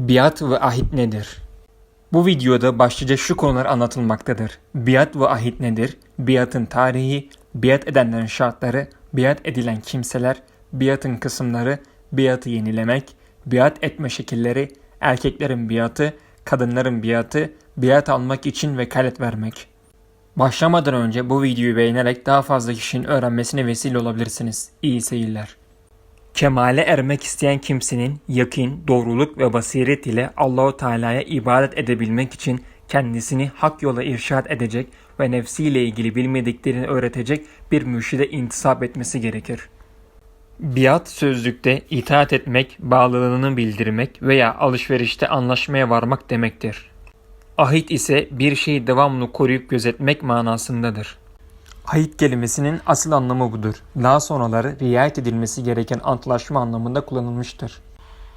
Biat ve ahit nedir? Bu videoda başlıca şu konular anlatılmaktadır. Biat ve ahit nedir? Biatın tarihi, biat edenlerin şartları, biat edilen kimseler, biatın kısımları, biatı yenilemek, biat etme şekilleri, erkeklerin biatı, kadınların biatı, biat almak için vekalet vermek. Başlamadan önce bu videoyu beğenerek daha fazla kişinin öğrenmesine vesile olabilirsiniz. İyi seyirler. Kemale ermek isteyen kimsenin yakin, doğruluk ve basiret ile Allahu Teala'ya ibadet edebilmek için kendisini hak yola irşad edecek ve nefsiyle ilgili bilmediklerini öğretecek bir mürşide intisap etmesi gerekir. Biat sözlükte itaat etmek, bağlılığını bildirmek veya alışverişte anlaşmaya varmak demektir. Ahit ise bir şeyi devamlı koruyup gözetmek manasındadır. Ahit kelimesinin asıl anlamı budur. Daha sonraları riayet edilmesi gereken antlaşma anlamında kullanılmıştır.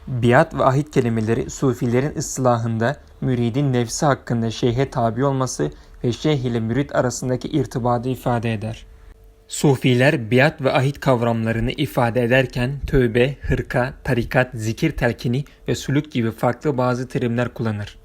Biat ve ahit kelimeleri sufilerin ıslahında müridin nefsi hakkında şeyhe tabi olması ve şeyh ile mürid arasındaki irtibatı ifade eder. Sufiler biat ve ahit kavramlarını ifade ederken tövbe, hırka, tarikat, zikir telkini ve suluk gibi farklı bazı terimler kullanır.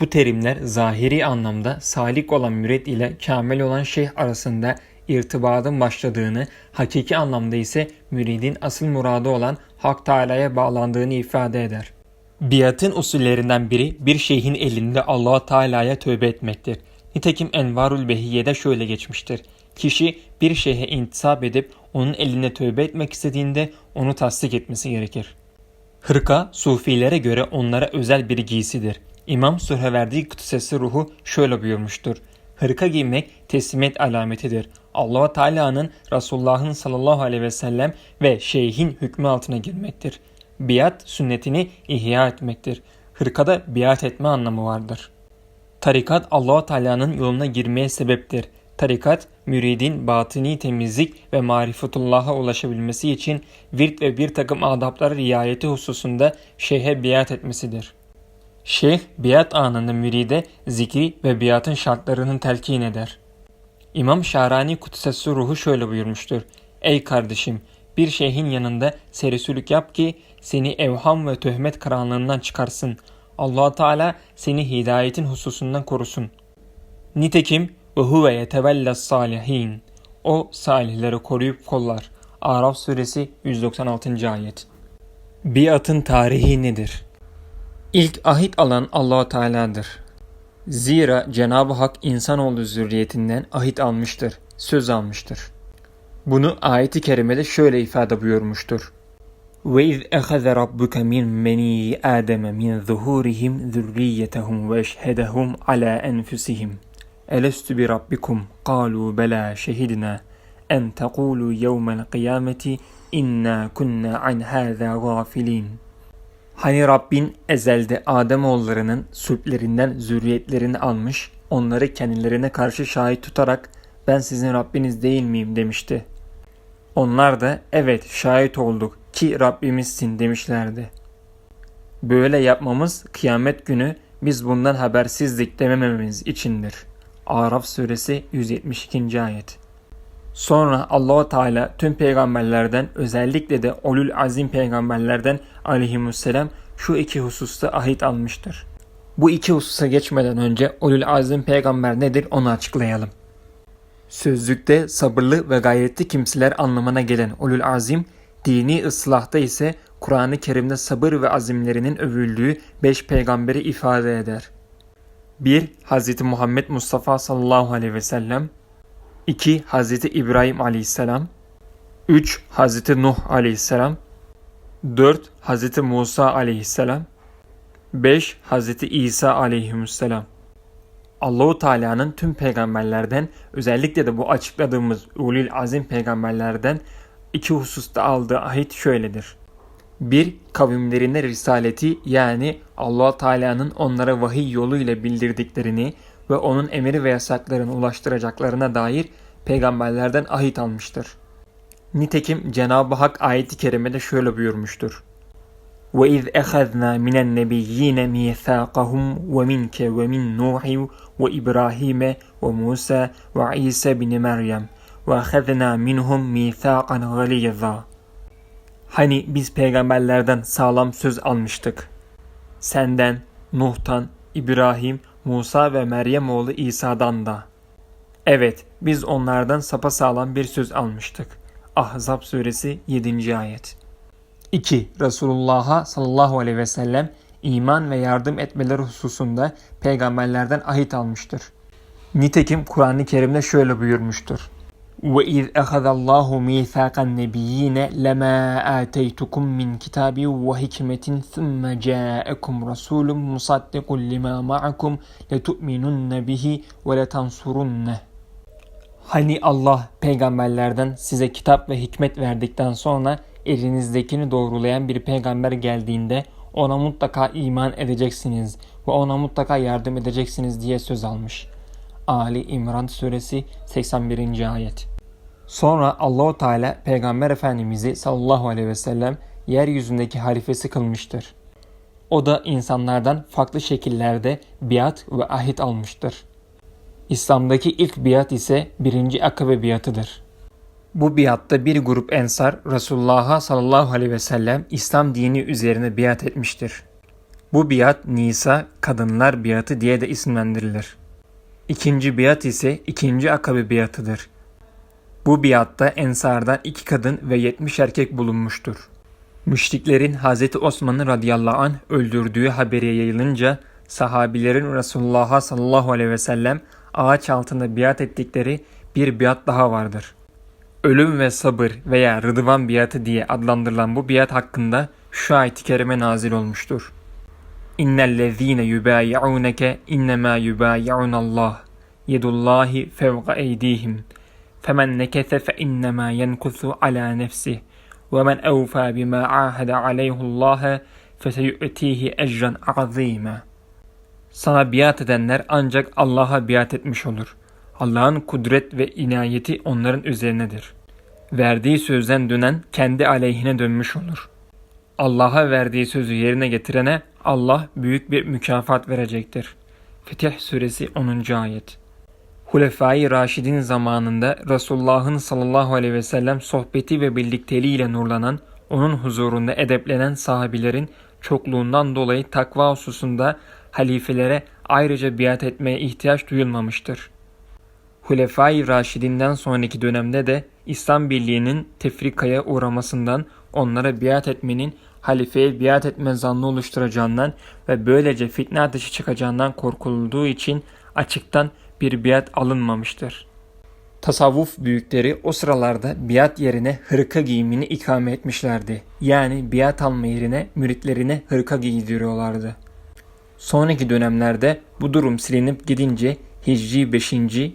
Bu terimler zahiri anlamda salik olan mürid ile kamil olan şeyh arasında irtibatın başladığını, hakiki anlamda ise müridin asıl muradı olan Hak Teala'ya bağlandığını ifade eder. Biatın usullerinden biri bir şeyhin elinde Allah Teala'ya tövbe etmektir. Nitekim Envarul Behiye'de şöyle geçmiştir. Kişi bir şeyhe intisap edip onun eline tövbe etmek istediğinde onu tasdik etmesi gerekir. Hırka, sufilere göre onlara özel bir giysidir. İmam Sürheverdi Kutsesi ruhu şöyle buyurmuştur. Hırka giymek teslimiyet alametidir. allah Teala'nın Resulullah'ın sallallahu aleyhi ve sellem ve şeyhin hükmü altına girmektir. Biat sünnetini ihya etmektir. Hırkada biat etme anlamı vardır. Tarikat allah Teala'nın yoluna girmeye sebeptir. Tarikat, müridin batini temizlik ve marifetullah'a ulaşabilmesi için virt ve bir takım adaplara riayeti hususunda şeyhe biat etmesidir. Şeyh biat anında müride zikri ve biatın şartlarını telkin eder. İmam Şarani Kutsesi Ruhu şöyle buyurmuştur. Ey kardeşim bir şeyhin yanında serisülük yap ki seni evham ve töhmet karanlığından çıkarsın. allah Teala seni hidayetin hususundan korusun. Nitekim ve huve yetevella salihin. O salihleri koruyup kollar. Araf suresi 196. ayet. Biatın tarihi nedir? İlk ahit alan allah Teala'dır. Zira Cenab-ı Hak insanoğlu zürriyetinden ahit almıştır, söz almıştır. Bunu ayeti kerimede şöyle ifade buyurmuştur. وَاِذْ اَخَذَ رَبُّكَ مِنْ مَنِي آدَمَ مِنْ ظُهُورِهِمْ ذُرِّيَّتَهُمْ وَاَشْهَدَهُمْ عَلَى أَنْفُسِهِمْ أَلَسْتُ بِرَبِّكُمْ قَالُوا بَلَا شَهِدْنَا أَنْ تَقُولُوا يَوْمَ الْقِيَامَةِ إِنَّا كُنَّا عَنْ هَذَا غَافِلِينَ Hani Rabbin ezelde Ademoğullarının sülplerinden zürriyetlerini almış, onları kendilerine karşı şahit tutarak ben sizin Rabbiniz değil miyim demişti. Onlar da evet şahit olduk ki Rabbimizsin demişlerdi. Böyle yapmamız kıyamet günü biz bundan habersizlik demememiz içindir. Araf suresi 172. ayet. Sonra Allahu Teala tüm peygamberlerden özellikle de olul azim peygamberlerden aleyhisselam şu iki hususta ahit almıştır. Bu iki hususa geçmeden önce olul azim peygamber nedir onu açıklayalım. Sözlükte sabırlı ve gayretli kimseler anlamına gelen olul azim, dini ıslahta ise Kur'an-ı Kerim'de sabır ve azimlerinin övüldüğü beş peygamberi ifade eder. 1. Hz. Muhammed Mustafa sallallahu aleyhi ve sellem 2. Hz. İbrahim aleyhisselam 3. Hz. Nuh aleyhisselam 4. Hz. Musa aleyhisselam 5. Hz. İsa aleyhisselam Allahu Teala'nın tüm peygamberlerden özellikle de bu açıkladığımız ulil azim peygamberlerden iki hususta aldığı ahit şöyledir. 1. Kavimlerine risaleti yani Allah Teala'nın onlara vahiy yoluyla bildirdiklerini ve onun emiri ve yasaklarını ulaştıracaklarına dair peygamberlerden ahit almıştır. Nitekim Cenab-ı Hak ayeti kerimede şöyle buyurmuştur. وَاِذْ اَخَذْنَا مِنَ النَّبِيِّينَ مِيثَاقَهُمْ وَمِنْكَ وَمِنْ نُوحِ وَإِبْرَاهِيمَ وَمُوسَى وَعِيسَى بِنِ مَرْيَمْ وَاَخَذْنَا مِنْهُمْ مِيثَاقًا غَلِيَظًا Hani biz peygamberlerden sağlam söz almıştık. Senden, Nuh'tan, İbrahim, Musa ve Meryem oğlu İsa'dan da. Evet, biz onlardan sapasağlam bir söz almıştık. Ahzab suresi 7. ayet. 2. Resulullah'a sallallahu aleyhi ve sellem iman ve yardım etmeleri hususunda peygamberlerden ahit almıştır. Nitekim Kur'an-ı Kerim'de şöyle buyurmuştur. وَاِذْ اَخَذَ اللّٰهُ مِيثَاقَ النَّبِيِّينَ لَمَا آتَيْتُكُمْ مِنْ كِتَابٍ وَحِكْمَةٍ ثُمَّ جَاءَكُمْ رَسُولٌ مُصَدِّقٌ لِمَا مَعَكُمْ لَتُؤْمِنُنَّ بِهِ وَلَتَنْصُرُنَّهِ Hani Allah peygamberlerden size kitap ve hikmet verdikten sonra elinizdekini doğrulayan bir peygamber geldiğinde ona mutlaka iman edeceksiniz ve ona mutlaka yardım edeceksiniz diye söz almış. Ali İmran suresi 81. ayet. Sonra Allahu Teala peygamber efendimizi sallallahu aleyhi ve sellem yeryüzündeki halifesi kılmıştır. O da insanlardan farklı şekillerde biat ve ahit almıştır. İslam'daki ilk biat ise birinci akabe biatıdır. Bu biatta bir grup ensar Resulullah'a sallallahu aleyhi ve sellem İslam dini üzerine biat etmiştir. Bu biat Nisa kadınlar biatı diye de isimlendirilir. İkinci biat ise ikinci akabe biatıdır. Bu biatta ensardan iki kadın ve yetmiş erkek bulunmuştur. Müşriklerin Hz. Osman'ı radıyallahu anh öldürdüğü haberi yayılınca sahabilerin Resulullah'a sallallahu aleyhi ve sellem ağaç altında biat ettikleri bir biat daha vardır. Ölüm ve sabır veya rıdvan biatı diye adlandırılan bu biat hakkında şu ayet-i kerime nazil olmuştur. İnnellezîne yubâyi'ûneke innemâ yubâyi'ûnallâh yedullâhi fevqa eydîhim femen nekese fe innemâ yenkusu alâ nefsih ve men evfâ bimâ âhede aleyhullâhe feseyu'tihi ecran azîmâ. Sana biat edenler ancak Allah'a biat etmiş olur. Allah'ın kudret ve inayeti onların üzerinedir. Verdiği sözden dönen kendi aleyhine dönmüş olur. Allah'a verdiği sözü yerine getirene Allah büyük bir mükafat verecektir. Fetih Suresi 10. Ayet Hulefai Raşidin zamanında Resulullah'ın sallallahu aleyhi ve sellem sohbeti ve birlikteliğiyle nurlanan, onun huzurunda edeplenen sahabilerin çokluğundan dolayı takva hususunda halifelere ayrıca biat etmeye ihtiyaç duyulmamıştır. Hulefai Raşidinden sonraki dönemde de İslam Birliği'nin tefrikaya uğramasından onlara biat etmenin halifeye biat etme zannı oluşturacağından ve böylece fitne ateşi çıkacağından korkulduğu için açıktan bir biat alınmamıştır. Tasavvuf büyükleri o sıralarda biat yerine hırka giyimini ikame etmişlerdi. Yani biat alma yerine müritlerine hırka giydiriyorlardı. Sonraki dönemlerde bu durum silinip gidince Hicri 5.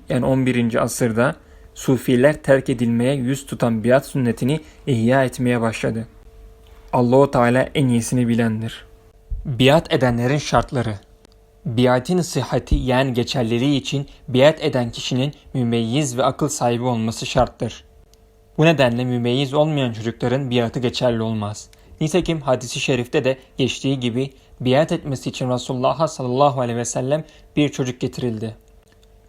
yani 11. asırda Sufiler terk edilmeye yüz tutan biat sünnetini ihya etmeye başladı. Allahu Teala en iyisini bilendir. Biat edenlerin şartları Biatin sıhhati yani geçerliliği için biat eden kişinin mümeyyiz ve akıl sahibi olması şarttır. Bu nedenle mümeyyiz olmayan çocukların biatı geçerli olmaz. Nitekim hadisi şerifte de geçtiği gibi biat etmesi için Resulullah sallallahu aleyhi ve sellem bir çocuk getirildi.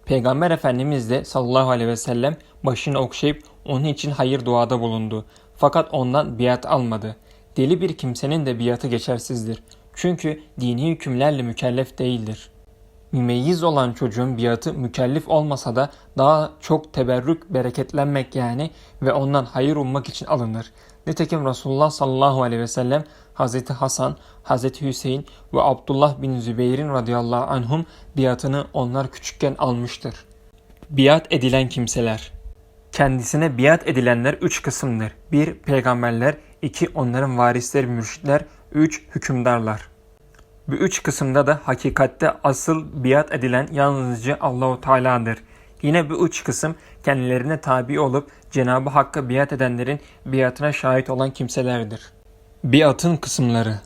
Peygamber Efendimiz de sallallahu aleyhi ve sellem başını okşayıp onun için hayır duada bulundu. Fakat ondan biat almadı. Deli bir kimsenin de biatı geçersizdir. Çünkü dini hükümlerle mükellef değildir. Mümeyyiz olan çocuğun biatı mükellef olmasa da daha çok teberrük bereketlenmek yani ve ondan hayır ummak için alınır. Nitekim Resulullah sallallahu aleyhi ve sellem Hazreti Hasan, Hazreti Hüseyin ve Abdullah bin Zübeyir'in radıyallahu anhum biatını onlar küçükken almıştır. Biat edilen kimseler Kendisine biat edilenler üç kısımdır. 1. Peygamberler 2. Onların varisleri mürşitler 3. Hükümdarlar Bu üç kısımda da hakikatte asıl biat edilen yalnızca Allahu Teala'dır. Yine bu üç kısım kendilerine tabi olup Cenab-ı Hakk'a biat edenlerin biatına şahit olan kimselerdir. Biatın kısımları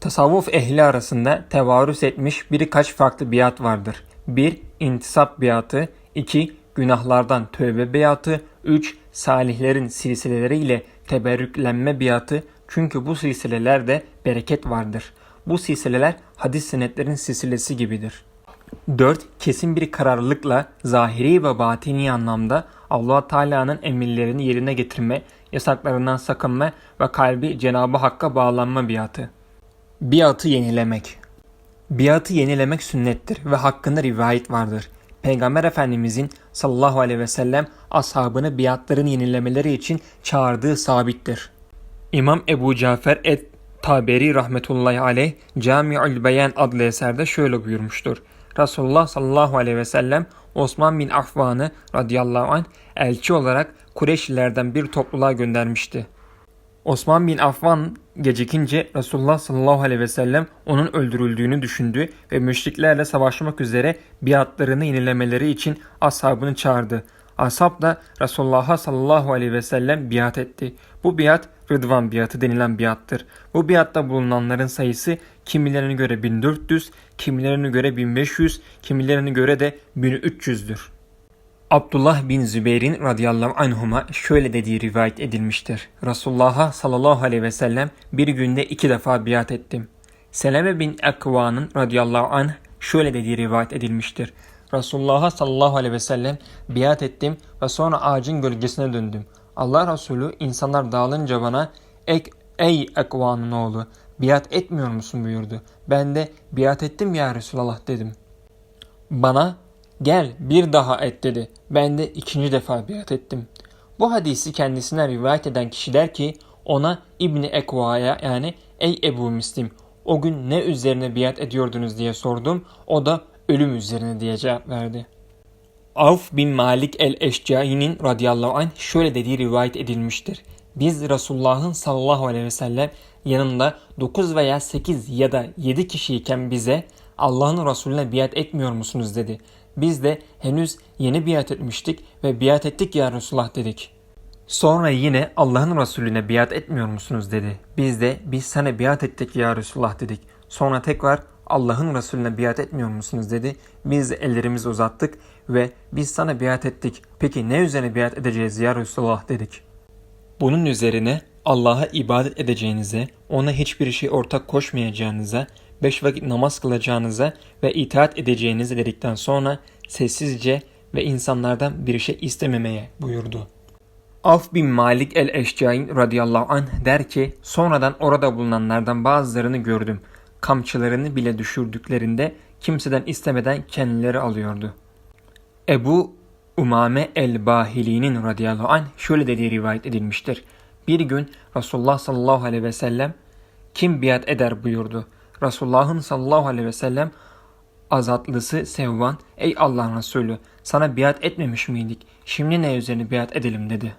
Tasavvuf ehli arasında tevarüs etmiş birkaç farklı biat vardır. 1. İntisap biatı 2. Günahlardan tövbe biatı 3. Salihlerin silsileleriyle teberrüklenme biatı çünkü bu silsilelerde bereket vardır. Bu silsileler hadis senetlerin silsilesi gibidir. 4. Kesin bir kararlılıkla zahiri ve batini anlamda allah Teala'nın emirlerini yerine getirme, yasaklarından sakınma ve kalbi Cenab-ı Hakk'a bağlanma biatı. Biatı yenilemek. Biatı yenilemek sünnettir ve hakkında rivayet vardır. Peygamber Efendimizin sallallahu aleyhi ve sellem ashabını biatların yenilemeleri için çağırdığı sabittir. İmam Ebu Cafer et Taberi rahmetullahi aleyh Cami'ül Beyan adlı eserde şöyle buyurmuştur. Resulullah sallallahu aleyhi ve sellem Osman bin Affan'ı radıyallahu anh elçi olarak Kureyşlilerden bir topluluğa göndermişti. Osman bin Affan gecikince Resulullah sallallahu aleyhi ve sellem onun öldürüldüğünü düşündü ve müşriklerle savaşmak üzere biatlarını yenilemeleri için ashabını çağırdı. Ashab da Resulullah'a sallallahu aleyhi ve sellem biat etti. Bu biat Rıdvan biatı denilen biattır. Bu biatta bulunanların sayısı kimilerine göre 1400, kimilerine göre 1500, kimilerine göre de 1300'dür. Abdullah bin Zübeyir'in radıyallahu anhuma şöyle dediği rivayet edilmiştir. Resulullah'a sallallahu aleyhi ve sellem bir günde iki defa biat ettim. Seleme bin Ekva'nın radıyallahu anh şöyle dediği rivayet edilmiştir. Resulullah'a sallallahu aleyhi ve sellem biat ettim ve sonra ağacın gölgesine döndüm. Allah Resulü insanlar dağılınca bana Ek, ey Ekva'nın oğlu biat etmiyor musun buyurdu. Ben de biat ettim ya Resulallah dedim. Bana gel bir daha et dedi. Ben de ikinci defa biat ettim. Bu hadisi kendisine rivayet eden kişi der ki ona İbni Ekva'ya yani ey Ebu Müslim o gün ne üzerine biat ediyordunuz diye sordum. O da ölüm üzerine diye cevap verdi. Avf bin Malik el-Eşcai'nin radıyallahu anh şöyle dediği rivayet edilmiştir. Biz Resulullah'ın sallallahu aleyhi ve sellem yanında 9 veya 8 ya da 7 kişiyken bize Allah'ın Resulüne biat etmiyor musunuz dedi. Biz de henüz yeni biat etmiştik ve biat ettik ya Resulullah dedik. Sonra yine Allah'ın Resulüne biat etmiyor musunuz dedi. Biz de biz sana biat ettik ya Resulullah dedik. Sonra tekrar Allah'ın Resulüne biat etmiyor musunuz dedi. Biz de ellerimizi uzattık ve biz sana biat ettik. Peki ne üzerine biat edeceğiz ya Resulullah dedik. Bunun üzerine Allah'a ibadet edeceğinize, ona hiçbir şey ortak koşmayacağınıza, beş vakit namaz kılacağınıza ve itaat edeceğinize dedikten sonra sessizce ve insanlardan bir şey istememeye buyurdu. Af bin Malik el-Eşcain radıyallahu anh der ki sonradan orada bulunanlardan bazılarını gördüm. Kamçılarını bile düşürdüklerinde kimseden istemeden kendileri alıyordu. Ebu Umame el-Bahili'nin radıyallahu anh şöyle dediği rivayet edilmiştir. Bir gün Resulullah sallallahu aleyhi ve sellem kim biat eder buyurdu. Resulullah'ın sallallahu aleyhi ve sellem azatlısı Sevvan ey Allah'ın Resulü sana biat etmemiş miydik? Şimdi ne üzerine biat edelim dedi.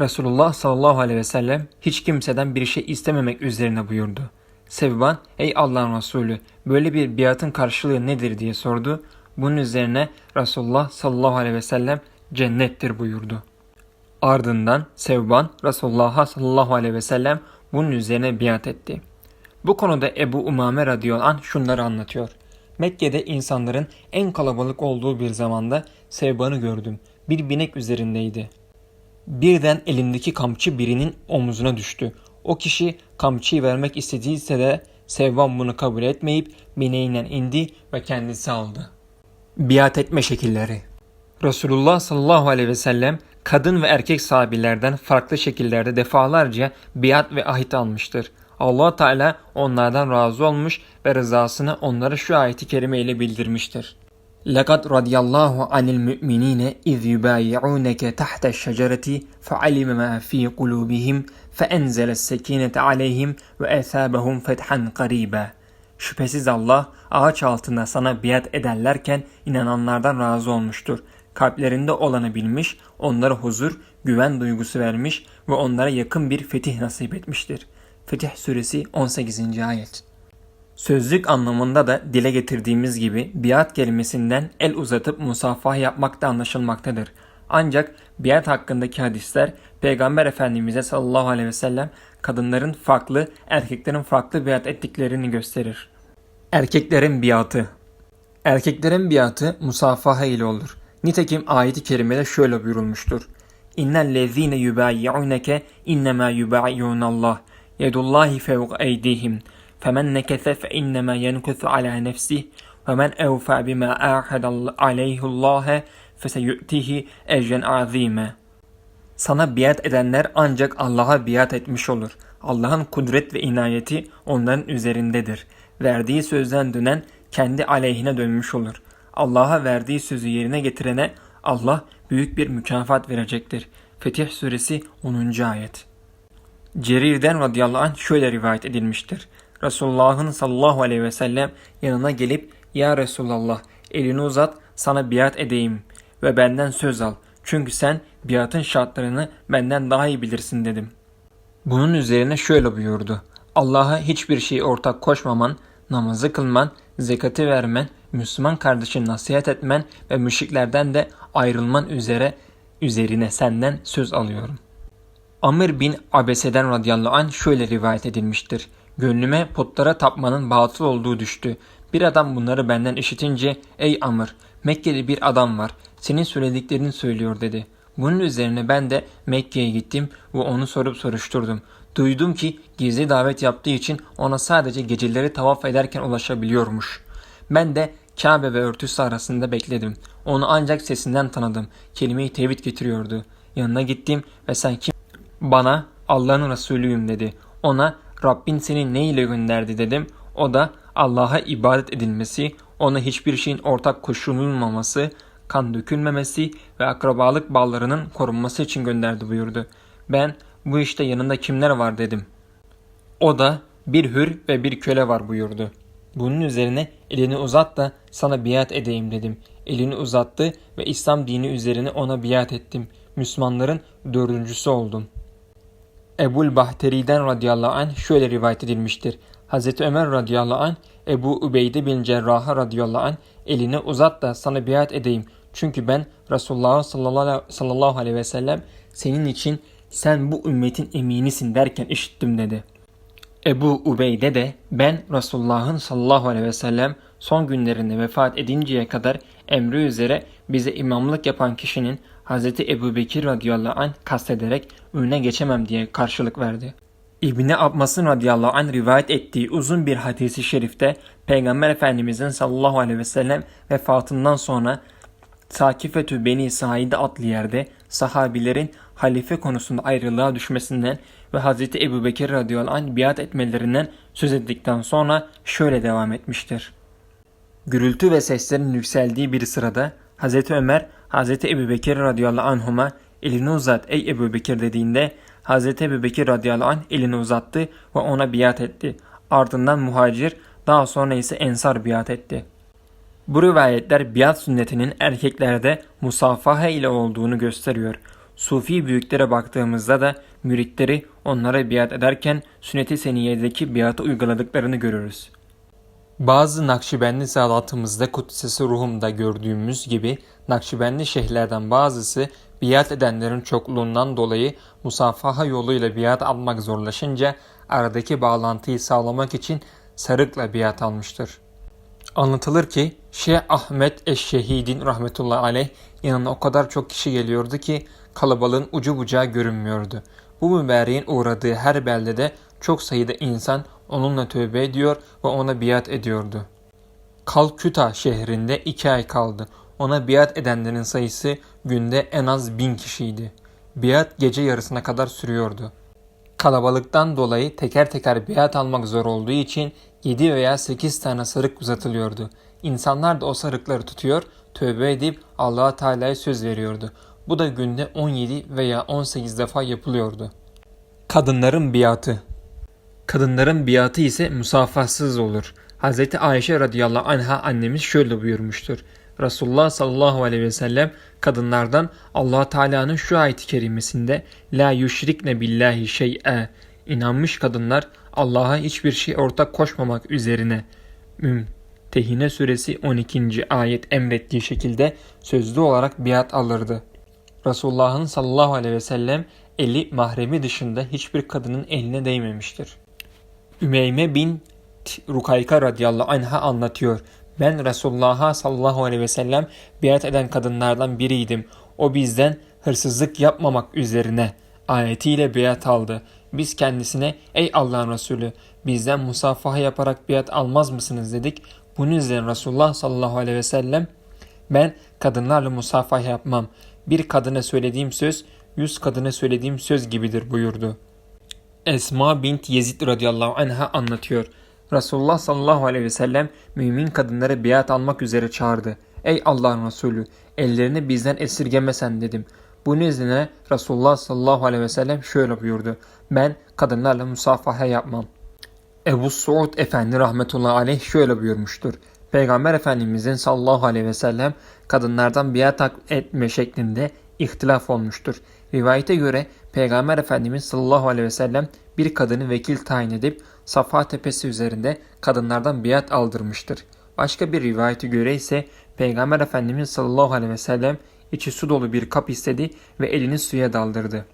Resulullah sallallahu aleyhi ve sellem hiç kimseden bir şey istememek üzerine buyurdu. Sevban ey Allah'ın Resulü böyle bir biatın karşılığı nedir diye sordu. Bunun üzerine Resulullah sallallahu aleyhi ve sellem cennettir buyurdu. Ardından Sevban Resulullah'a sallallahu aleyhi ve sellem bunun üzerine biat etti. Bu konuda Ebu Umame radıyallahu anh şunları anlatıyor. Mekke'de insanların en kalabalık olduğu bir zamanda Sevban'ı gördüm. Bir binek üzerindeydi. Birden elindeki kamçı birinin omuzuna düştü. O kişi kamçıyı vermek istediyse de Sevban bunu kabul etmeyip bineğinden indi ve kendisi aldı. Biat etme şekilleri Resulullah sallallahu aleyhi ve sellem kadın ve erkek sahabilerden farklı şekillerde defalarca biat ve ahit almıştır allah Teala onlardan razı olmuş ve rızasını onlara şu ayeti kerime ile bildirmiştir. لقد رضي الله عن المؤمنين إذ يبايعونك تحت الشجرة فعلم ما في قلوبهم فأنزل السكينة عليهم وأثابهم فتحا قريبا Şüphesiz Allah ağaç altında sana biat ederlerken inananlardan razı olmuştur. Kalplerinde olanı bilmiş, onlara huzur, güven duygusu vermiş ve onlara yakın bir fetih nasip etmiştir. Fetih Suresi 18. Ayet Sözlük anlamında da dile getirdiğimiz gibi biat kelimesinden el uzatıp musafah yapmak da anlaşılmaktadır. Ancak biat hakkındaki hadisler Peygamber Efendimiz'e sallallahu aleyhi ve sellem kadınların farklı, erkeklerin farklı biat ettiklerini gösterir. Erkeklerin biatı Erkeklerin biatı musafaha ile olur. Nitekim ayeti kerimede şöyle buyurulmuştur. İnnel lezine yubayyi'uneke innema yubayyi'unallah. Yedullahi fevk eydihim. Femen nekese fe innema yenkusu ala nefsih. Ve men evfa bima ahadal aleyhullâhe feseyyü'tihi ecren azîme. Sana biat edenler ancak Allah'a biat etmiş olur. Allah'ın kudret ve inayeti onların üzerindedir. Verdiği sözden dönen kendi aleyhine dönmüş olur. Allah'a verdiği sözü yerine getirene Allah büyük bir mükafat verecektir. Fetih Suresi 10. Ayet Cerir'den radıyallahu anh şöyle rivayet edilmiştir. Resulullah'ın sallallahu aleyhi ve sellem yanına gelip Ya Resulallah elini uzat sana biat edeyim ve benden söz al. Çünkü sen biatın şartlarını benden daha iyi bilirsin dedim. Bunun üzerine şöyle buyurdu. Allah'a hiçbir şey ortak koşmaman, namazı kılman, zekatı vermen, Müslüman kardeşin nasihat etmen ve müşriklerden de ayrılman üzere üzerine senden söz alıyorum. Amr bin Abese'den radıyallahu anh şöyle rivayet edilmiştir. Gönlüme putlara tapmanın batıl olduğu düştü. Bir adam bunları benden işitince ey Amr Mekkeli bir adam var senin söylediklerini söylüyor dedi. Bunun üzerine ben de Mekke'ye gittim ve onu sorup soruşturdum. Duydum ki gizli davet yaptığı için ona sadece geceleri tavaf ederken ulaşabiliyormuş. Ben de Kabe ve örtüsü arasında bekledim. Onu ancak sesinden tanıdım. Kelime-i tevhid getiriyordu. Yanına gittim ve sen kim? Bana Allah'ın Resulüyüm dedi. Ona Rabbin seni ne ile gönderdi dedim. O da Allah'a ibadet edilmesi, ona hiçbir şeyin ortak koşulunmaması, kan dökülmemesi ve akrabalık bağlarının korunması için gönderdi buyurdu. Ben bu işte yanında kimler var dedim. O da bir hür ve bir köle var buyurdu. Bunun üzerine elini uzat da sana biat edeyim dedim. Elini uzattı ve İslam dini üzerine ona biat ettim. Müslümanların dördüncüsü oldum. Ebul Bahteri'den radıyallahu anh şöyle rivayet edilmiştir. Hazreti Ömer radıyallahu anh Ebu Ubeyde bin Cerrah'a radıyallahu anh elini uzat da sana biat edeyim. Çünkü ben Resulullah sallallahu aleyhi ve sellem senin için sen bu ümmetin eminisin derken işittim dedi. Ebu Ubeyde de ben Resulullah'ın sallallahu aleyhi ve sellem son günlerinde vefat edinceye kadar emri üzere bize imamlık yapan kişinin Hz. Ebu Bekir radıyallahu anh kastederek önüne geçemem diye karşılık verdi. İbni Abbas'ın radıyallahu anh rivayet ettiği uzun bir hadisi şerifte Peygamber Efendimizin sallallahu aleyhi ve sellem vefatından sonra Sakifetü Beni Saide adlı yerde sahabilerin halife konusunda ayrılığa düşmesinden ve Hz. Ebu Bekir radıyallahu anh biat etmelerinden söz ettikten sonra şöyle devam etmiştir. Gürültü ve seslerin yükseldiği bir sırada Hz. Ömer Hz. Ebu Bekir radıyallahu anhuma elini uzat ey Ebu Bekir dediğinde Hz. Ebu Bekir radıyallahu anh elini uzattı ve ona biat etti. Ardından muhacir daha sonra ise ensar biat etti. Bu rivayetler biat sünnetinin erkeklerde musafaha ile olduğunu gösteriyor. Sufi büyüklere baktığımızda da müritleri onlara biat ederken sünnet-i seniyedeki biatı uyguladıklarını görürüz. Bazı Nakşibendi salatımızda kutsesi ruhumda gördüğümüz gibi Nakşibendi şeyhlerden bazısı biat edenlerin çokluğundan dolayı musafaha yoluyla biat almak zorlaşınca aradaki bağlantıyı sağlamak için sarıkla biat almıştır. Anlatılır ki Şeyh Ahmet Eşşehidin rahmetullahi aleyh yanına o kadar çok kişi geliyordu ki kalabalığın ucu bucağı görünmüyordu. Bu mübareğin uğradığı her beldede çok sayıda insan onunla tövbe ediyor ve ona biat ediyordu. Kalküta şehrinde iki ay kaldı. Ona biat edenlerin sayısı günde en az bin kişiydi. Biat gece yarısına kadar sürüyordu. Kalabalıktan dolayı teker teker biat almak zor olduğu için 7 veya 8 tane sarık uzatılıyordu. İnsanlar da o sarıkları tutuyor, tövbe edip Allah'a Teala'ya söz veriyordu. Bu da günde 17 veya 18 defa yapılıyordu. Kadınların biatı Kadınların biatı ise musafahsız olur. Hz. Ayşe radıyallahu anha annemiz şöyle buyurmuştur. Resulullah sallallahu aleyhi ve sellem kadınlardan Allah Teala'nın şu ayet-i kerimesinde la yüşrikne billahi şey'e inanmış kadınlar Allah'a hiçbir şey ortak koşmamak üzerine Mümtehine suresi 12. ayet emrettiği şekilde sözlü olarak biat alırdı. Resulullah'ın sallallahu aleyhi ve sellem eli mahremi dışında hiçbir kadının eline değmemiştir. Ümeyme bin Rukayka radıyallahu anh'a anlatıyor. Ben Resulullah'a sallallahu aleyhi ve sellem biat eden kadınlardan biriydim. O bizden hırsızlık yapmamak üzerine ayetiyle biat aldı. Biz kendisine ey Allah'ın Resulü bizden musafaha yaparak biat almaz mısınız dedik. Bunun üzerine Resulullah sallallahu aleyhi ve sellem ben kadınlarla musafaha yapmam. Bir kadına söylediğim söz yüz kadına söylediğim söz gibidir buyurdu. Esma bint Yezid radıyallahu anha anlatıyor. Resulullah sallallahu aleyhi ve sellem mümin kadınları biat almak üzere çağırdı. Ey Allah'ın Resulü ellerini bizden esirgemesen dedim. Bunun üzerine Resulullah sallallahu aleyhi ve sellem şöyle buyurdu. Ben kadınlarla musafaha yapmam. Ebu Suud Efendi rahmetullahi aleyh şöyle buyurmuştur. Peygamber Efendimizin sallallahu aleyhi ve sellem kadınlardan biat etme şeklinde ihtilaf olmuştur. Rivayete göre Peygamber Efendimiz sallallahu aleyhi ve sellem bir kadını vekil tayin edip Safa tepesi üzerinde kadınlardan biat aldırmıştır. Başka bir rivayete göre ise Peygamber Efendimiz sallallahu aleyhi ve sellem içi su dolu bir kap istedi ve elini suya daldırdı.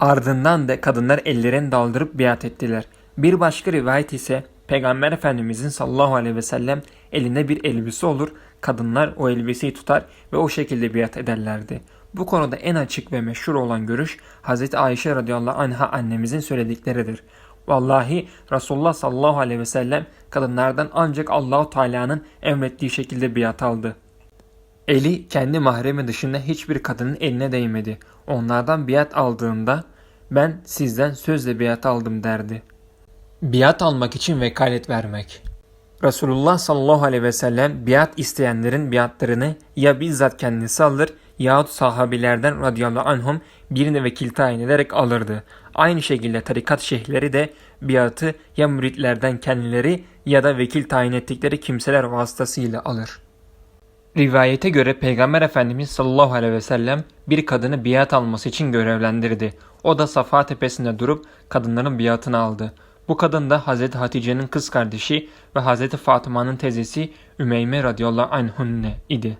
Ardından da kadınlar ellerini daldırıp biat ettiler. Bir başka rivayet ise Peygamber Efendimizin sallallahu aleyhi ve sellem elinde bir elbise olur, kadınlar o elbiseyi tutar ve o şekilde biat ederlerdi. Bu konuda en açık ve meşhur olan görüş Hz. Ayşe radıyallahu anha annemizin söyledikleridir. Vallahi Resulullah sallallahu aleyhi ve sellem kadınlardan ancak Allahu Teala'nın emrettiği şekilde biat aldı. Eli kendi mahremi dışında hiçbir kadının eline değmedi. Onlardan biat aldığında ben sizden sözle biat aldım derdi. Biat almak için vekalet vermek. Resulullah sallallahu aleyhi ve sellem biat isteyenlerin biatlarını ya bizzat kendisi alır yahut sahabilerden radıyallahu anhum birine vekil tayin ederek alırdı. Aynı şekilde tarikat şeyhleri de biatı ya müritlerden kendileri ya da vekil tayin ettikleri kimseler vasıtasıyla alır. Rivayete göre Peygamber Efendimiz sallallahu aleyhi ve sellem bir kadını biat alması için görevlendirdi. O da Safa tepesinde durup kadınların biatını aldı. Bu kadın da Hazreti Hatice'nin kız kardeşi ve Hazreti Fatıma'nın teyzesi Ümeyme radıyallahu anhunne idi.